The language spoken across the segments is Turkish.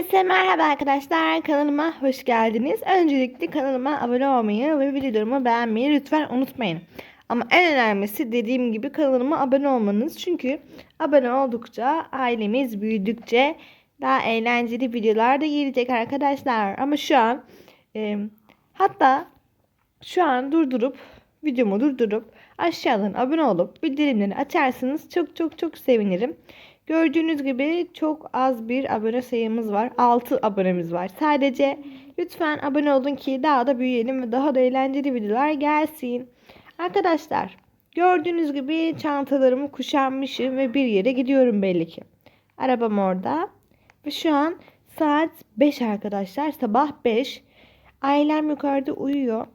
Herkese merhaba arkadaşlar kanalıma hoş geldiniz. Öncelikle kanalıma abone olmayı ve videolarımı beğenmeyi lütfen unutmayın. Ama en önemlisi dediğim gibi kanalıma abone olmanız. Çünkü abone oldukça ailemiz büyüdükçe daha eğlenceli videolar da gelecek arkadaşlar. Ama şu an e, hatta şu an durdurup videomu durdurup aşağıdan abone olup bildirimleri açarsanız çok çok çok sevinirim. Gördüğünüz gibi çok az bir abone sayımız var. 6 abonemiz var. Sadece lütfen abone olun ki daha da büyüyelim ve daha da eğlenceli videolar gelsin. Arkadaşlar gördüğünüz gibi çantalarımı kuşanmışım ve bir yere gidiyorum belli ki. Arabam orada. Ve şu an saat 5 arkadaşlar. Sabah 5. Ailem yukarıda uyuyor.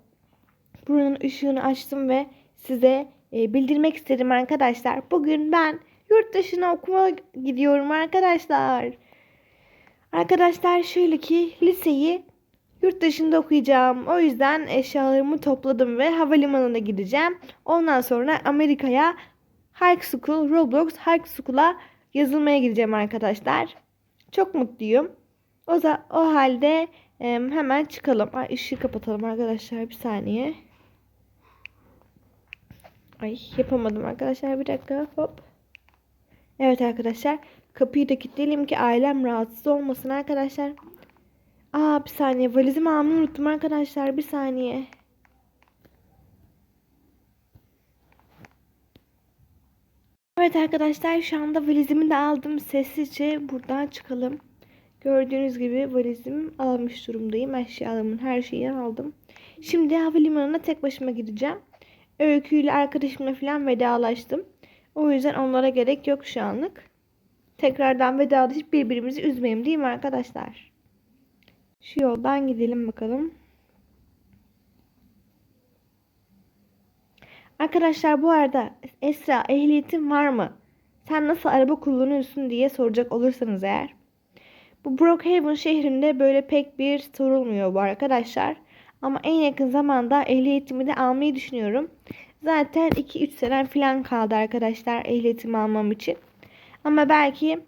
Buranın ışığını açtım ve size e, bildirmek istedim arkadaşlar. Bugün ben yurt dışına okuma gidiyorum arkadaşlar. Arkadaşlar şöyle ki liseyi yurt dışında okuyacağım. O yüzden eşyalarımı topladım ve havalimanına gideceğim. Ondan sonra Amerika'ya High School, Roblox High School'a yazılmaya gideceğim arkadaşlar. Çok mutluyum. O, da, o halde e, hemen çıkalım. Ay ışığı kapatalım arkadaşlar bir saniye. Ay yapamadım arkadaşlar bir dakika hop. Evet arkadaşlar kapıyı da kilitleyelim ki ailem rahatsız olmasın arkadaşlar. Aa bir saniye valizimi almayı unuttum arkadaşlar bir saniye. Evet arkadaşlar şu anda valizimi de aldım sessizce buradan çıkalım. Gördüğünüz gibi valizimi almış durumdayım. Eşyalarımın her şeyini aldım. Şimdi havalimanına tek başıma gideceğim. Öyküyle arkadaşımla falan vedalaştım. O yüzden onlara gerek yok şu anlık. Tekrardan vedalaşıp birbirimizi üzmeyelim değil mi arkadaşlar? Şu yoldan gidelim bakalım. Arkadaşlar bu arada Esra ehliyetin var mı? Sen nasıl araba kullanıyorsun diye soracak olursanız eğer. Bu Brookhaven şehrinde böyle pek bir sorulmuyor bu arkadaşlar. Ama en yakın zamanda ehliyetimi de almayı düşünüyorum. Zaten 2-3 sene falan kaldı arkadaşlar ehliyetimi almam için. Ama belki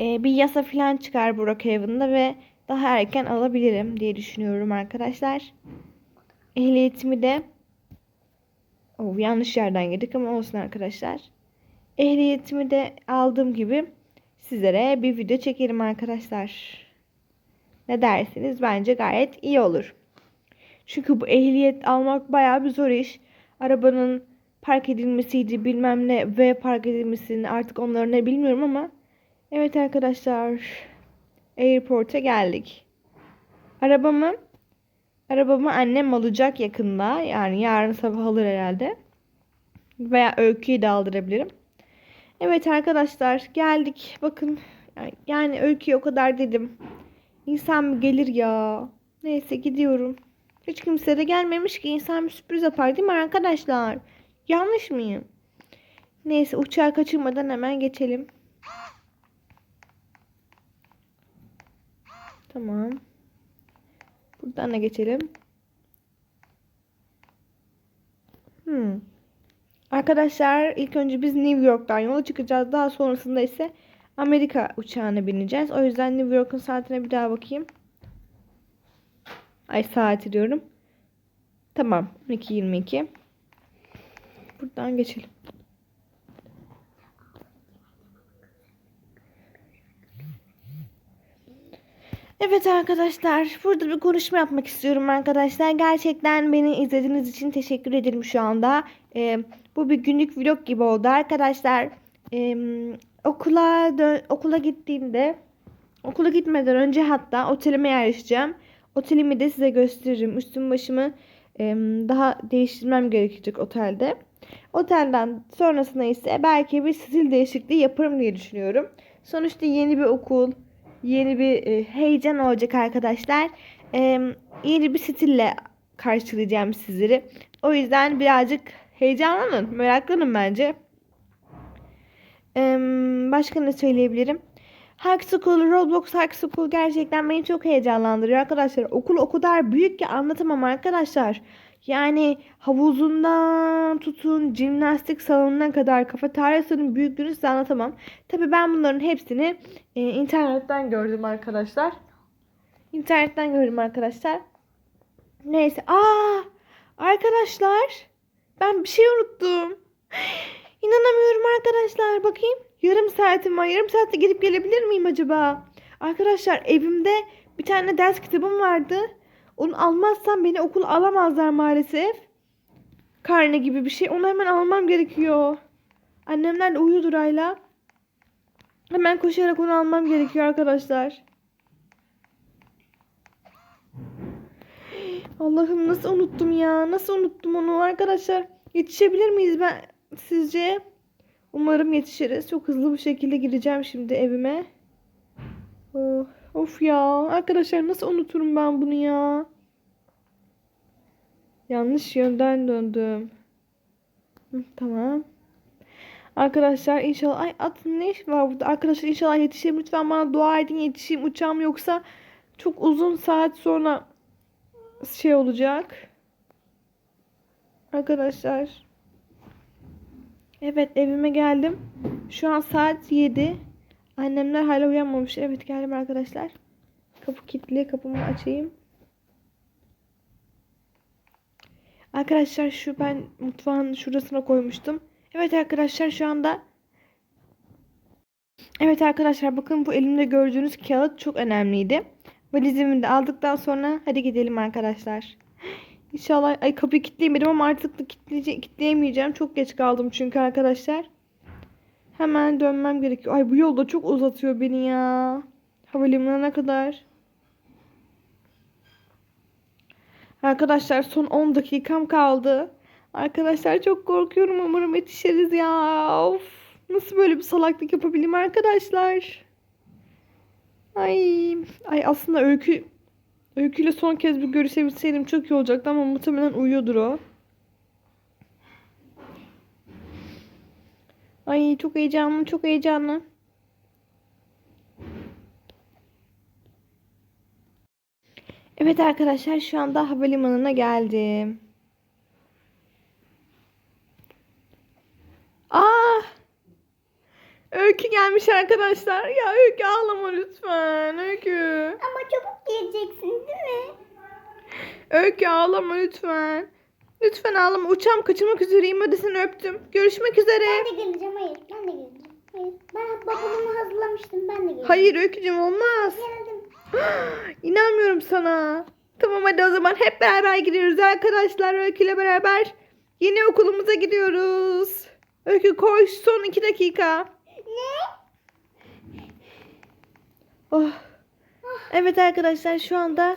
e, bir yasa falan çıkar Brookhaven'da ve daha erken alabilirim diye düşünüyorum arkadaşlar. Ehliyetimi de oh, yanlış yerden girdik ama olsun arkadaşlar. Ehliyetimi de aldığım gibi sizlere bir video çekerim arkadaşlar. Ne dersiniz? Bence gayet iyi olur. Çünkü bu ehliyet almak bayağı bir zor iş. Arabanın park edilmesiydi bilmem ne ve park edilmesini artık onları ne bilmiyorum ama evet arkadaşlar airport'a geldik. Arabamı arabamı annem alacak yakında yani yarın sabah alır herhalde. Veya öyküyü de aldırabilirim. Evet arkadaşlar geldik. Bakın yani öyküye o kadar dedim. İnsan gelir ya? Neyse gidiyorum. Hiç kimse de gelmemiş ki insan bir sürpriz yapar değil mi arkadaşlar? Yanlış mıyım? Neyse uçağı kaçırmadan hemen geçelim. Tamam. Buradan da geçelim. Hmm. Arkadaşlar ilk önce biz New York'tan yola çıkacağız. Daha sonrasında ise Amerika uçağına bineceğiz. O yüzden New York'un saatine bir daha bakayım. Ay saati diyorum. Tamam. 12.22. Buradan geçelim. Evet arkadaşlar. Burada bir konuşma yapmak istiyorum arkadaşlar. Gerçekten beni izlediğiniz için teşekkür ederim şu anda. Ee, bu bir günlük vlog gibi oldu arkadaşlar. Ee, okula okula gittiğimde okula gitmeden önce hatta otelime yerleşeceğim. Otelimi de size gösteririm. Üstüm başımı daha değiştirmem gerekecek otelde. Otelden sonrasında ise belki bir stil değişikliği yaparım diye düşünüyorum. Sonuçta yeni bir okul, yeni bir e, heyecan olacak arkadaşlar. Yeni bir stille karşılayacağım sizleri. O yüzden birazcık heyecanlanın, meraklanın bence. Başka ne söyleyebilirim? Hack School, Roblox Hack School gerçekten beni çok heyecanlandırıyor arkadaşlar. Okul o kadar büyük ki anlatamam arkadaşlar. Yani havuzundan tutun jimnastik salonuna kadar kafeteryasının büyüklüğünü size anlatamam. Tabii ben bunların hepsini e, internetten gördüm arkadaşlar. İnternetten gördüm arkadaşlar. Neyse. Aa! Arkadaşlar ben bir şey unuttum. İnanamıyorum arkadaşlar. Bakayım. Yarım saatim var. Yarım saatte gidip gelebilir miyim acaba? Arkadaşlar evimde bir tane ders kitabım vardı. Onu almazsam beni okul alamazlar maalesef. Karne gibi bir şey. Onu hemen almam gerekiyor. Annemler de uyuyordur hala. Hemen koşarak onu almam gerekiyor arkadaşlar. Allah'ım nasıl unuttum ya? Nasıl unuttum onu arkadaşlar? Yetişebilir miyiz ben sizce? Umarım yetişiriz. Çok hızlı bir şekilde gideceğim şimdi evime. Oh, of ya. Arkadaşlar nasıl unuturum ben bunu ya? Yanlış yönden döndüm. Tamam. Arkadaşlar inşallah ay atın ne iş var burada? Arkadaşlar inşallah yetişeyim. Lütfen bana dua edin yetişeyim. Uçağım yoksa çok uzun saat sonra şey olacak. Arkadaşlar. Evet evime geldim. Şu an saat 7. Annemler hala uyanmamış. Evet geldim arkadaşlar. Kapı kilitli. Kapımı açayım. Arkadaşlar şu ben mutfağın şurasına koymuştum. Evet arkadaşlar şu anda Evet arkadaşlar bakın bu elimde gördüğünüz kağıt çok önemliydi. Valizimi de aldıktan sonra hadi gidelim arkadaşlar. İnşallah ay kapıyı kilitleyemedim ama artık da kilitleye- kilitleyemeyeceğim. Çok geç kaldım çünkü arkadaşlar. Hemen dönmem gerekiyor. Ay bu yolda çok uzatıyor beni ya. Havalimanına kadar. Arkadaşlar son 10 dakikam kaldı. Arkadaşlar çok korkuyorum. Umarım yetişiriz ya. Of. Nasıl böyle bir salaklık yapabilirim arkadaşlar? Ay, ay aslında Öykü Öyküyle son kez bir görüşebilseydim çok iyi olacaktı ama muhtemelen uyuyordur o. Ay çok heyecanlı, çok heyecanlı. Evet arkadaşlar şu anda havalimanına geldim. Aa! Öykü gelmiş arkadaşlar. Ya Öykü ağlama lütfen. Öykü. Ama çabuk geleceksin değil mi? Öykü ağlama lütfen. Lütfen ağlama. Uçağım kaçırmak üzereyim. Hadi seni öptüm. Görüşmek üzere. Ben de geleceğim. Hayır. Ben de geleceğim. Hayır. Ben babamı hazırlamıştım. Ben de geleceğim. Hayır Öykücüm olmaz. Geldim. İnanmıyorum sana. Tamam hadi o zaman hep beraber gidiyoruz arkadaşlar. Öykü ile beraber yeni okulumuza gidiyoruz. Öykü koş son iki dakika. Ne? Oh. Evet arkadaşlar şu anda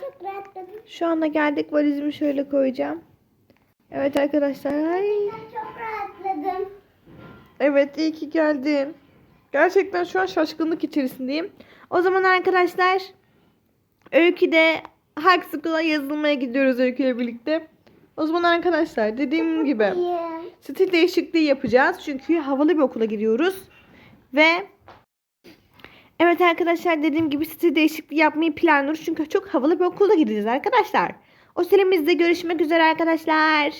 şu anda geldik valizimi şöyle koyacağım. Evet arkadaşlar. Ay. Ben çok rahatladım. Evet iyi ki geldin. Gerçekten şu an şaşkınlık içerisindeyim. O zaman arkadaşlar Öykü'de High School'a yazılmaya gidiyoruz Öykü ile birlikte. O zaman arkadaşlar dediğim gibi stil değişikliği yapacağız. Çünkü havalı bir okula gidiyoruz. Ve evet arkadaşlar dediğim gibi stil değişikliği yapmayı planlıyoruz. Çünkü çok havalı bir okula gideceğiz arkadaşlar. Otelimizde görüşmek üzere arkadaşlar.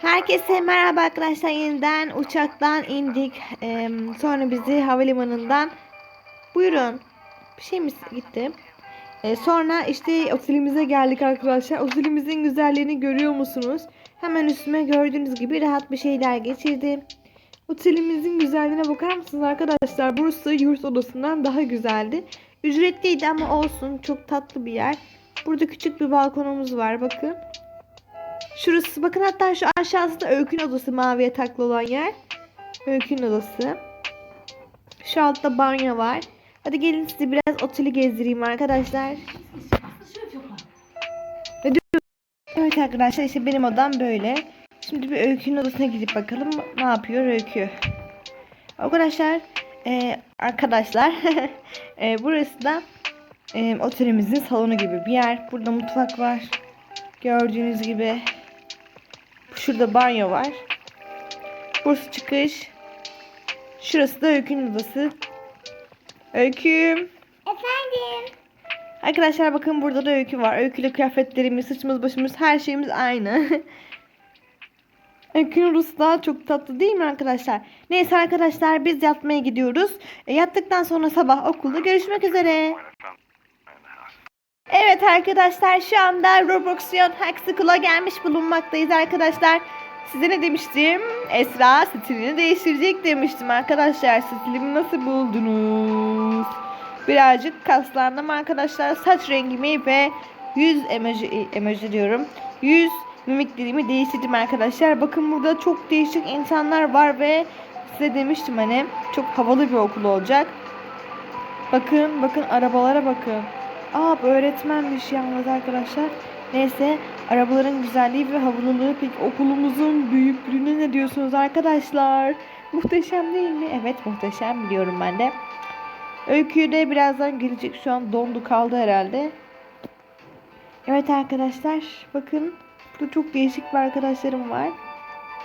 Herkese merhaba arkadaşlar yeniden uçaktan indik. Ee, sonra bizi havalimanından buyurun bir şey mi gitti? Ee, sonra işte otelimize geldik arkadaşlar. Otelimizin güzelliğini görüyor musunuz? Hemen üstüme gördüğünüz gibi rahat bir şeyler geçirdim. Otelimizin güzelliğine bakar mısınız arkadaşlar? Burası yurt odasından daha güzeldi. Ücretliydi ama olsun. Çok tatlı bir yer. Burada küçük bir balkonumuz var bakın. Şurası bakın hatta şu aşağısı da Öykü'nün odası mavi yataklı olan yer. Öykü'nün odası. Şu altta banyo var. Hadi gelin size biraz oteli gezdireyim arkadaşlar. Evet arkadaşlar işte benim odam böyle. Şimdi bir Öykü'nün odasına gidip bakalım ne yapıyor Öykü. Arkadaşlar e, arkadaşlar e, burası da e, otelimizin salonu gibi bir yer. Burada mutfak var. Gördüğünüz gibi. Şurada banyo var. Burası çıkış. Şurası da Öykü'nün odası. Öyküm. Efendim. Arkadaşlar bakın burada da öykü var. Öyküyle kıyafetlerimiz, saçımız, başımız her şeyimiz aynı. Öykünün Rus'u daha çok tatlı değil mi arkadaşlar? Neyse arkadaşlar biz yatmaya gidiyoruz. E, yattıktan sonra sabah okulda görüşmek üzere. Evet arkadaşlar şu anda Robloxion Hack School'a gelmiş bulunmaktayız arkadaşlar. Size ne demiştim? Esra stilini değiştirecek demiştim arkadaşlar. Stilimi nasıl buldunuz? Birazcık kaslandım arkadaşlar. Saç rengimi ve yüz emoji, emoji diyorum. Yüz mimiklerimi değiştirdim arkadaşlar. Bakın burada çok değişik insanlar var ve size demiştim hani çok havalı bir okul olacak. Bakın bakın arabalara bakın. Aa bu öğretmenmiş yalnız arkadaşlar. Neyse arabaların güzelliği ve havalılığı peki okulumuzun büyüklüğüne ne diyorsunuz arkadaşlar? Muhteşem değil mi? Evet muhteşem biliyorum ben de. Öyküyü de birazdan gelecek. Şu an dondu kaldı herhalde. Evet arkadaşlar bakın burada çok değişik bir arkadaşlarım var.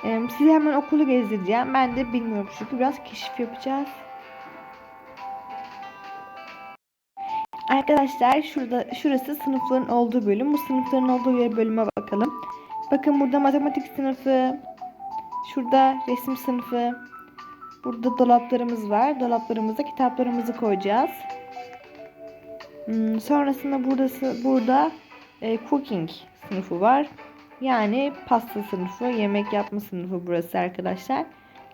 Ee, size hemen okulu gezdireceğim. Ben de bilmiyorum çünkü biraz keşif yapacağız. Arkadaşlar şurada şurası sınıfların olduğu bölüm. Bu sınıfların olduğu yer bölüme bakalım. Bakın burada matematik sınıfı. Şurada resim sınıfı. Burada dolaplarımız var. Dolaplarımıza kitaplarımızı koyacağız. Hmm, sonrasında burası burada e, cooking sınıfı var. Yani pasta sınıfı, yemek yapma sınıfı burası arkadaşlar.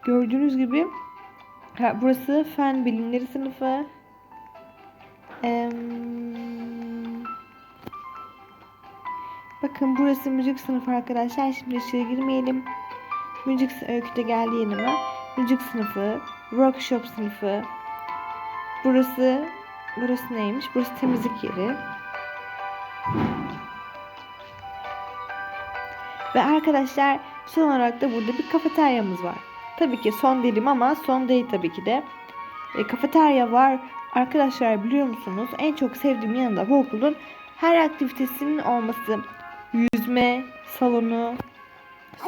Gördüğünüz gibi burası fen bilimleri sınıfı. Em, bakın burası müzik sınıfı arkadaşlar. Şimdi içeri girmeyelim. Müzik sı- öykü de geldi yanıma. Müzik sınıfı, workshop sınıfı. Burası burası neymiş? Burası temizlik yeri. Ve arkadaşlar son olarak da burada bir kafeteryamız var. Tabii ki son dedim ama son değil tabii ki de. E, kafeterya var. Arkadaşlar biliyor musunuz? En çok sevdiğim yanında bu okulun her aktivitesinin olması. Yüzme salonu.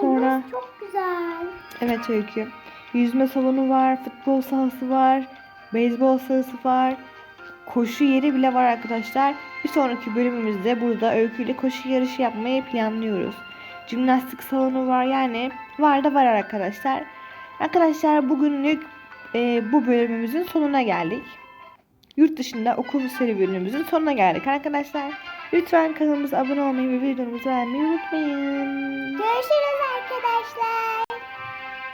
Sonra Ay, çok güzel. evet öykü. Yüzme salonu var, futbol sahası var, beyzbol sahası var. Koşu yeri bile var arkadaşlar. Bir sonraki bölümümüzde burada öyküyle koşu yarışı yapmayı planlıyoruz. Jimnastik salonu var yani var da var arkadaşlar. Arkadaşlar bugünlük e, bu bölümümüzün sonuna geldik. Yurt dışında okul serüvenimizin sonuna geldik arkadaşlar. Lütfen kanalımıza abone olmayı ve videomuzu beğenmeyi unutmayın. Görüşürüz